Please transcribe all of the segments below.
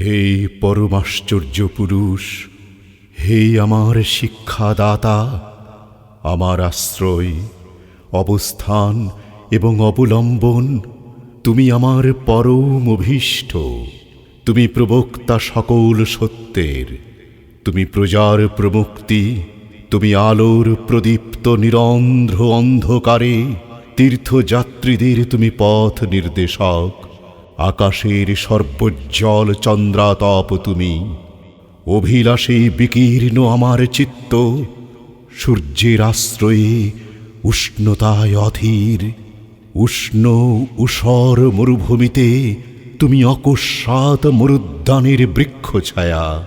হে পরমাশ্চর্য পুরুষ হে আমার শিক্ষাদাতা, আমার আশ্রয়, অবস্থান এবং অবলম্বন, তুমি আমার পরম অভীষ্ট, তুমি প্রবক্তা সকল সত্যের, তুমি প্রজার প্রমুক্তি, তুমি আলোর প্রদীপ্ত নিরন্ধ্র অন্ধকারে, তীর্থযাত্রীদের তুমি পথ নির্দেশক আকাশের সর্বোজ্জ্বল চন্দ্রাতপ তুমি। অভিলাষে বিকীর্ণ আমার চিত্ত, সূর্যের আশ্রয়ে উষ্ণতায় অধীর। উষ্ণ উষর মরুভূমিতে তুমি অকস্মাৎ মরুদ্যানের বৃক্ষ ছায়া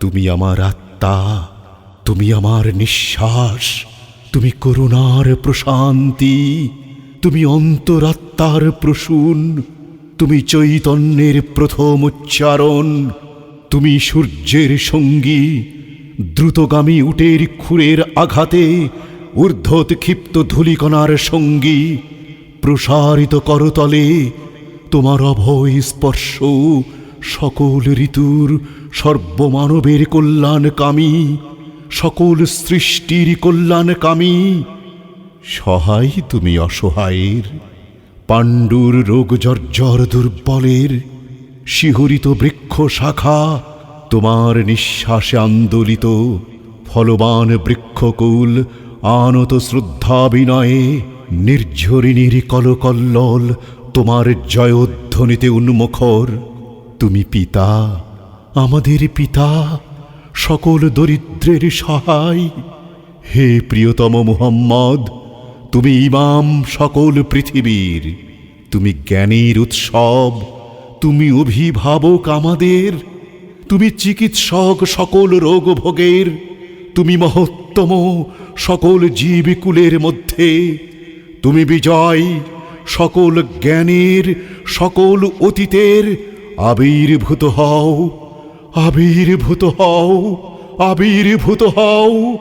তুমি আমার আত্মা, তুমি আমার নিঃশ্বাস, তুমি করুণার প্রশান্তি, তুমি অন্তরাত্মার প্রসূন। তুমি চৈতন্যের প্রথম উচ্চারণ, তুমি সূর্যের সঙ্গী, দ্রুতগামী উটের খুরের আঘাতে, ঊর্ধ্বত ক্ষিপ্ত ধূলিকণার সঙ্গী, প্রসারিত করতলে, তোমার অভয় স্পর্শ, সকল ঋতুর সর্বমানবের কল্যাণকামী সকল সৃষ্টির কল্যাণকামী সহায় তুমি অসহায়ের। পাণ্ডুর রোগ জর্জর দুর্বলের শিহরিত বৃক্ষ শাখা তোমার নিঃশ্বাসে আন্দোলিত ফলবান বৃক্ষকুল আনত শ্রদ্ধা বিনয়ে নির্ঝরিণীর কলকল্লল তোমার জয়োধ্বনিতে উন্মুখর। তুমি পিতা, আমাদের পিতা, সকল দরিদ্রের সহায়। হে প্রিয়তম মুহাম্মদ তুমি ইমাম সকল পৃথিবীর। তুমি জ্ঞানীর উৎসব, তুমি অভিভাবক আমাদের। তুমি চিকিৎসক সকল রোগ ভোগের তুমি মহত্তম সকল জীবকুলের মধ্যে। তুমি বিজয় সকল জ্ঞানের, সকল অতীতের। আবির্ভূত হও আবির্ভূত হও আবির্ভূত হও।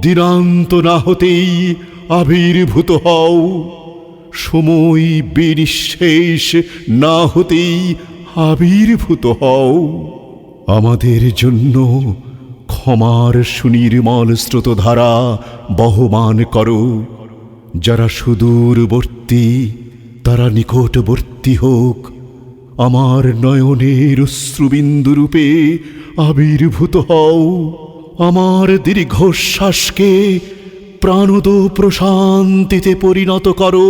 দিনান্ত না হতেই আবির্ভূত হও। সময় বিনিঃশেষ না হতেই আবির্ভূত হও। আমাদের জন্য ক্ষমার সুনির্মল স্রোতধারা বহমান করো। যারা সুদূরবর্তী, তারা নিকটবর্তী হোক। আমার নয়নের অশ্রুবিন্দুরূপে আবির্ভূত হও। আমার দীর্ঘশ্বাসকে প্রাণদ প্রশান্তিতে পরিণত করো।